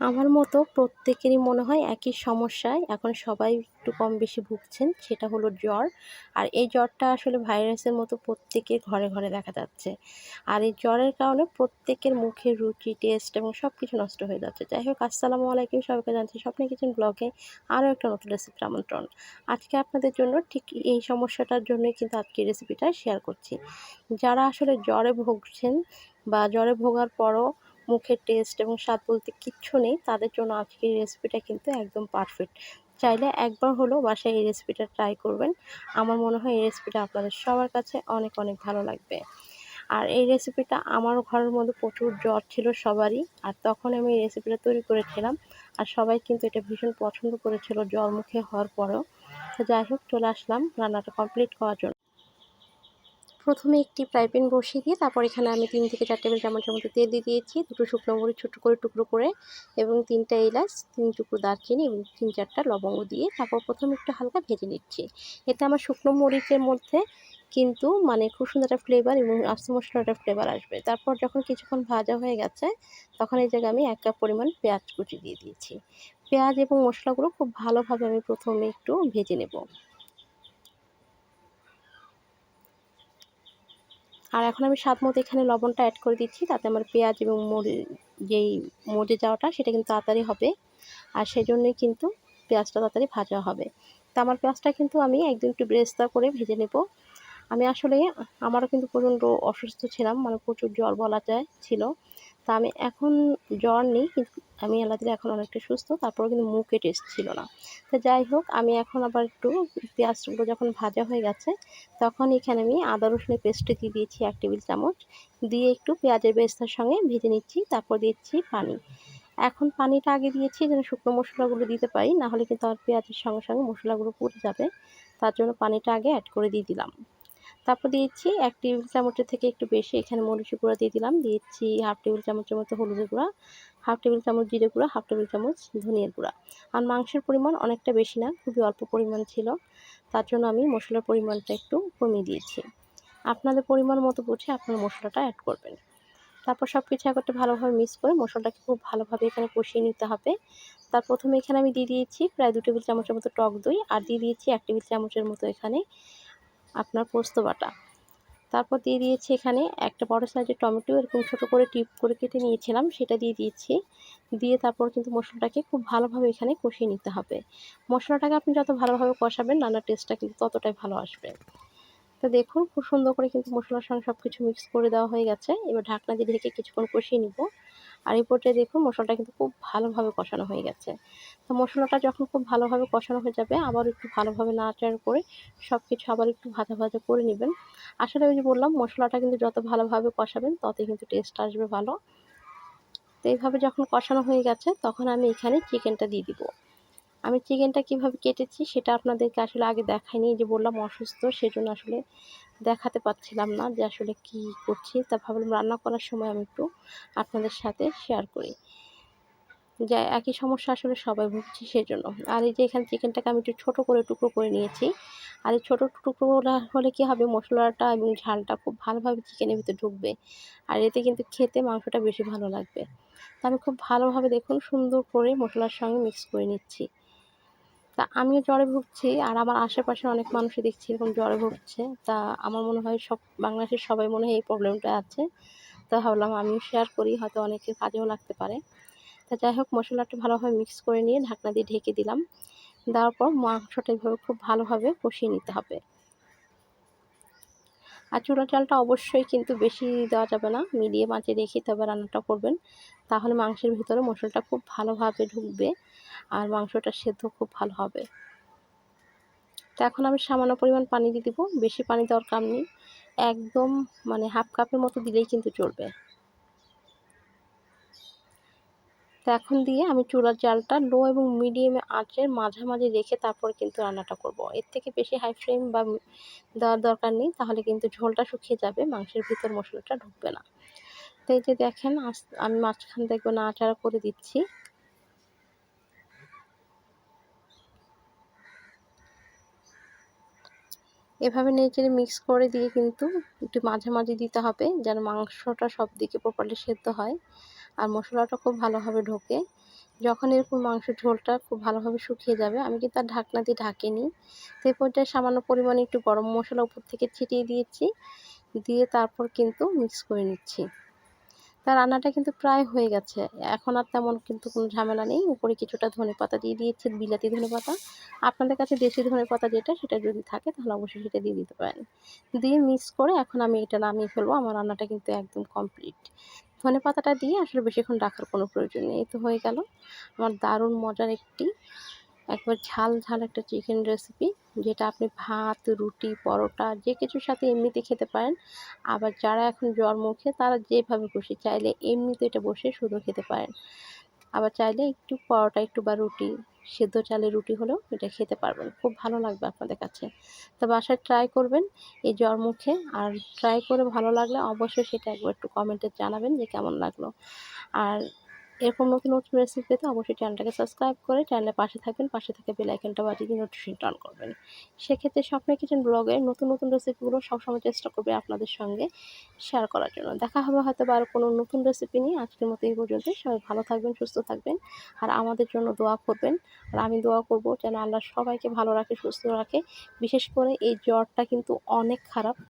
আমার মতো প্রত্যেকেরই মনে হয় একই সমস্যায় এখন সবাই একটু কম বেশি ভুগছেন, সেটা হলো জ্বর। আর এই জ্বরটা আসলে ভাইরাসের মতো প্রত্যেকের ঘরে ঘরে দেখা যাচ্ছে। আর এই জ্বরের কারণে প্রত্যেকের মুখের রুচি টেস্ট এবং সব কিছু নষ্ট হয়ে যাচ্ছে। যাই হোক, আসসালামু আলাইকুম, সবাইকে জানছি স্বপ্নে কিচেন ব্লগে আরও একটা নতুন রেসিপির আমন্ত্রণ। আজকে আপনাদের জন্য ঠিক এই সমস্যাটার জন্যই কিন্তু আজকে রেসিপিটা শেয়ার করছি। যারা আসলে জ্বরে ভুগছেন বা জ্বরে ভোগার পরও মুখের টেস্ট এবং স্বাদ বলতে কিচ্ছু নেই। তাদের জন্য আজকে এই রেসিপিটা কিন্তু একদম পারফেক্ট চাইলে একবার হলেও বাসায় এই রেসিপিটা ট্রাই করবেন। আমার মনে হয় এই রেসিপিটা আপনাদের সবার কাছে অনেক অনেক ভালো লাগবে। আর এই রেসিপিটা আমার ঘরের মধ্যে প্রচুর জ্বর ছিল সবারই। আর তখন আমি এই রেসিপিটা তৈরি করেছিলাম। আর সবাই কিন্তু এটা ভীষণ পছন্দ করেছিল জ্বর মুখে হওয়ার পরেও। তো যাই হোক, চলে আসলাম রান্নাটা কমপ্লিট করার জন্য। প্রথমে একটি ফ্রাই প্যান বসিয়ে দিয়ে তারপর এখানে আমি তিন থেকে চার টেবিল চামচের মতো তেল দিয়ে দিয়েছি। দুটো শুকনো মরিচ ছোটো করে টুকরো করে এবং তিনটা এলাচ, তিন টুকরো দারচিনি এবং তিন চারটা লবঙ্গ দিয়ে তারপর প্রথমে একটু হালকা ভেজে নিচ্ছি। এতে আমার শুকনো মরিচের মধ্যে কিন্তু মানে খুব সুন্দর একটা ফ্লেভার এবং আস্ত একটা ফ্লেভার আসবে। তারপর যখন কিছুক্ষণ ভাজা হয়ে গেছে, তখন এই জায়গায় আমি এক কাপ পরিমাণ পেঁয়াজ কুচি দিয়ে দিয়েছি। পেঁয়াজ এবং মশলাগুলো খুব ভালোভাবে আমি প্রথমে একটু ভেজে নেব। আর এখন আমি স্বাদ মতো এখানে লবণটা অ্যাড করে দিচ্ছি, তাতে আমার পেঁয়াজ এবং মরি যেই মজে যাওয়াটা সেটা কিন্তু তাড়াতাড়ি হবে। আর সেই জন্যই কিন্তু পেঁয়াজটা তাড়াতাড়ি ভাজা হবে। তা আমার পেঁয়াজটা কিন্তু আমি একদম একটু ব্রেস্তা করে ভেজে নেব। আমি আসলে, আমারও কিন্তু প্রচণ্ড অসুস্থ ছিলাম মানে প্রচুর জ্বর বলা যায়, ছিল। তা আমি এখন জ্বর নেই, কিন্তু আমি আল্লাহ দিলে এখন অনেকটা সুস্থ, তারপরেও কিন্তু মুখে টেস্ট ছিল না। তো যাই হোক, আমি এখন আবার একটু পেঁয়াজগুলো যখন ভাজা হয়ে গেছে, তখন এখানে আমি আদা রসুনের পেস্টে দিয়ে দিয়েছি এক টেবিল চামচ। দিয়ে একটু পেঁয়াজের বেস্তার সঙ্গে ভেজে নিচ্ছি, তারপর দিচ্ছি পানি। এখন পানিটা আগে দিয়েছি যেন শুকনো মশলাগুলো দিতে পারি না হলে কিন্তু আর পেঁয়াজের সঙ্গে সঙ্গে মশলাগুলো পুড়ে যাবে। তার জন্য পানিটা আগে অ্যাড করে দিয়ে দিলাম। তারপর দিয়েছি এক টেবিল চামচের থেকে একটু বেশি, এখানে মরিচের গুঁড়া দিয়ে দিলাম, দিয়েছি হাফ টেবিল চামচের মতো হলুদের গুঁড়া, হাফ টেবিল চামচ জিরে গুঁড়া, হাফ টেবিল চামচ ধনিয়ার গুঁড়া। আর মাংসের পরিমাণ অনেকটা বেশি না, খুবই অল্প পরিমাণ ছিল, তার জন্য আমি মশলার পরিমাণটা একটু কমিয়ে দিয়েছি। আপনাদের পরিমাণ মতো বুঝে আপনার মশলাটা অ্যাড করবেন। তারপর সব কিছু একটু ভালোভাবে মিক্স করে মশলাটাকে খুব ভালোভাবে এখানে কষিয়ে নিতে হবে। তার প্রথমে এখানে আমি দিয়ে দিয়েছি প্রায় দু টেবিল চামচের মতো টক দই, আর দিয়ে দিয়েছি এক টেবিল চামচের মতো এখানে আপনার পোস্ত বাটা। তারপর দিয়ে দিয়েছি এখানে একটা বড় সাইজের টমেটো, এরকম ছোটো করে টিপ করে কেটে নিয়েছিলাম, সেটা দিয়ে দিয়েছি। দিয়ে তারপর কিন্তু মশলাটাকে খুব ভালোভাবে এখানে কষিয়ে নিতে হবে। মশলাটাকে আপনি যত ভালোভাবে কষাবেন নানা টেস্টটা কিন্তু ততটাই ভালো আসবে। তো দেখুন, খুব সুন্দর করে কিন্তু মশলার সঙ্গে সব কিছু মিক্স করে দেওয়া হয়ে গেছে। এবার ঢাকনা দিয়ে ঢেকে কিছুক্ষণ কষিয়ে নিব। আর এই পর্যায়ে দেখুন মশলাটা কিন্তু খুব ভালোভাবে কষানো হয়ে গেছে। তো মশলাটা যখন খুব ভালোভাবে কষানো হয়ে যাবে, আবার একটু ভালোভাবে নাড়াচাড়া করে সব কিছু আবার একটু ভাজা ভাজা করে নেবেন। আসলে ওই যে বললাম, মশলাটা কিন্তু যত ভালোভাবে কষাবেন, ততই কিন্তু টেস্ট আসবে ভালো। তো এইভাবে যখন কষানো হয়ে গেছে, তখন আমি এখানে চিকেনটা দিয়ে দিব। আমি চিকেনটা কীভাবে কেটেছি, সেটা আপনাদেরকে আসলে আগে দেখাইনি। যে বললাম, অসুস্থ, সেজন্য আসলে দেখাতে পারছিলাম না যে আসলে কি করছি। তা ভাবলাম রান্না করার সময় আমি একটু আপনাদের সাথে শেয়ার করি। যা একই সমস্যা আসলে সবাই ভুগছি সেজন্য। আর এই যে এখানে চিকেনটাকে আমি একটু ছোটো করে টুকরো করে নিয়েছি। আর এই ছোটো টুকরো হলে কী হবে? মশলাটা এবং ঝালটা খুব ভালোভাবে চিকেনের ভিতরে ঢুকবে। আর এতে কিন্তু খেতে মাংসটা বেশি ভালো লাগবে। তা আমি খুব ভালোভাবে দেখুন সুন্দর করে মশলার সঙ্গে মিক্স করে নিচ্ছি। তা আমিও জ্বরে ভুগছি, আর আমার আশেপাশে অনেক মানুষই দেখছি এরকম জ্বরে ভুগছে। তা আমার মনে হয় সব বাংলাদেশের সবাই মনে হয় এই প্রবলেমটা আছে। তো ভাবলাম আমিও শেয়ার করি, হয়তো অনেকের কাজেও লাগতে পারে। তা যাই হোক, মশলাটা ভালোভাবে মিক্স করে নিয়ে ঢাকনা দিয়ে ঢেকে দিলাম। দেওয়ার পর মাংসটা এভাবে খুব ভালোভাবে কষিয়ে নিতে হবে। আর চুলা চালটা অবশ্যই কিন্তু বেশি দেওয়া যাবে না, মিডিয়াম আঁচে রেখে তবে রান্নাটা করবেন। তাহলে মাংসের ভিতরে মশলাটা খুব ভালোভাবে ঢুকবে আর মাংসটা সেদ্ধ খুব ভালো হবে। তো এখন আমি সামান্য পরিমাণ পানি দিয়ে দিব, বেশি পানি দরকার নেই, একদম মানে হাফ কাপের মতো দিলেই কিন্তু চলবে। তো এখন দিয়ে আমি চুলার জালটা লো এবং মিডিয়াম আঁচের মাঝামাঝি রেখে তারপর কিন্তু রান্নাটা করব। এর থেকে বেশি হাই ফ্লেম বা দেওয়ার দরকার নেই, তাহলে কিন্তু ঝোলটা শুকিয়ে যাবে, মাংসের ভিতর মশলাটা ঢুকবে না। তো এই যে দেখেন আমি মাঝখান দেখব নাড়াচাড়া করে দিচ্ছি। এভাবে নেড়ে মিক্স করে দিয়ে কিন্তু একটু মাঝামাঝি দিতে হবে, যেন মাংসটা সব দিকে প্রপারলি সেদ্ধ হয়। আর মশলাটা খুব ভালোভাবে ঢোকে। যখন এরকম মাংসের ঝোলটা খুব ভালোভাবে শুকিয়ে যাবে, আমি কিন্তু আর ঢাকনা দিয়ে ঢাকিনি। এই পর্যায়ে সামান্য পরিমাণে একটু গরম মশলা উপর থেকে ছিটিয়ে দিয়েছি। দিয়ে তারপর কিন্তু মিক্স করে নিচ্ছি। তার রান্নাটা কিন্তু প্রায় হয়ে গেছে। এখন আর তেমন কিন্তু কোনো ঝামেলা নেই। উপরে কিছুটা ধনে পাতা দিয়ে দিয়েছি, বিলাতি ধনে পাতা। আপনাদের কাছে দেশি ধনে পাতা যেটা, সেটা যদি থাকে তাহলে অবশ্যই সেটা দিয়ে দিতে পারেন। দিয়ে মিক্স করে এখন আমি এটা নামিয়ে ফেলব। আমার রান্নাটা কিন্তু একদম কমপ্লিট ধনে পাতাটা দিয়ে আসলে বেশিক্ষণ রাখার কোনো প্রয়োজন নেই। তো হয়ে গেল আমার দারুণ মজার একটি, একবার ঝাল ঝাল একটা চিকেন রেসিপি যেটা আপনি ভাত, রুটি, পরোটা, যে কিছুর সাথে এমনিতে খেতে পারেন, আবার যারা এখন জ্বর মুখে তারা যেভাবে খুশি চাইলে এমনিতে এটা বসে শুধু খেতে পারেন। আবার চাইলে একটু পরোটা, একটু বা রুটি, সেদ্ধ চালের রুটি হলেও এটা খেতে পারবেন। খুব ভালো লাগবে আপনাদের কাছে। তো বাসায় ট্রাই করবেন এই জ্বর মুখে। আর ট্রাই করে ভালো লাগলে অবশ্যই সেটা একবার একটু কমেন্টে জানাবেন যে কেমন লাগল। আর এরকম নতুন নতুন রেসিপি পেতে অবশ্যই চ্যানেলটাকে সাবস্ক্রাইব করে চ্যানেলের পাশে থাকবেন, পাশে থেকে বেল আইকনটা বাজিয়ে দিয়ে নোটিফিকেশন অন করবেন। সেক্ষেত্রে স্বপ্নের কিচেন ব্লগে নতুন নতুন রেসিপিগুলো সবসময় চেষ্টা করবে আপনাদের সঙ্গে শেয়ার করার জন্য। দেখা হবে হয়তো বা আরও কোনো নতুন রেসিপি নিয়ে। আজকের মতো এই পর্যন্ত সবাই ভালো থাকবেন, সুস্থ থাকবেন। আর আমাদের জন্য দোয়া করবেন। আর আমি দোয়া করব যেন আল্লাহ সবাইকে ভালো রাখে, সুস্থ রাখে। বিশেষ করে এই জ্বরটা কিন্তু অনেক খারাপ।